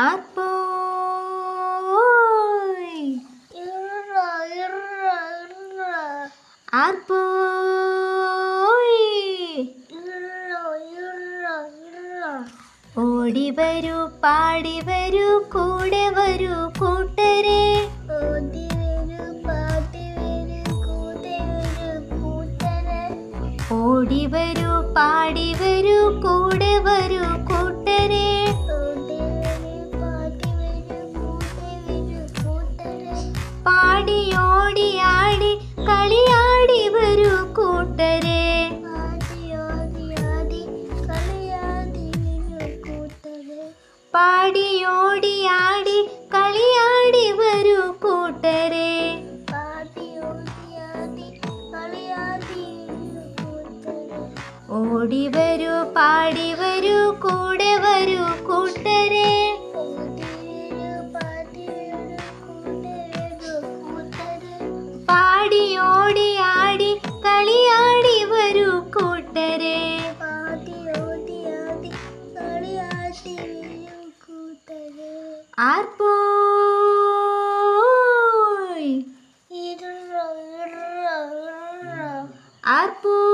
ആർപ്പോയ്. പാടി വരൂ കൂടെ വരൂ കൂട്ടരെ ഓടി വരൂ പാടി വരൂ കൂടെ വരൂ കൂട്ടരെ. ഓടി വരൂ പാടി വരൂ കൂടെ വരൂ ആടി ഓടി ആടി കളിയാടി വരൂ കൂട്ടരെ. പാടി ഓടി ആടി കളിയാടി വരൂ കൂട്ടരെ. ഓടി വരൂ പാടി വരൂ കൂടെ ആർപ്പോയ്? ഇറ ഇറ ഇറ ആർപ്പോയ്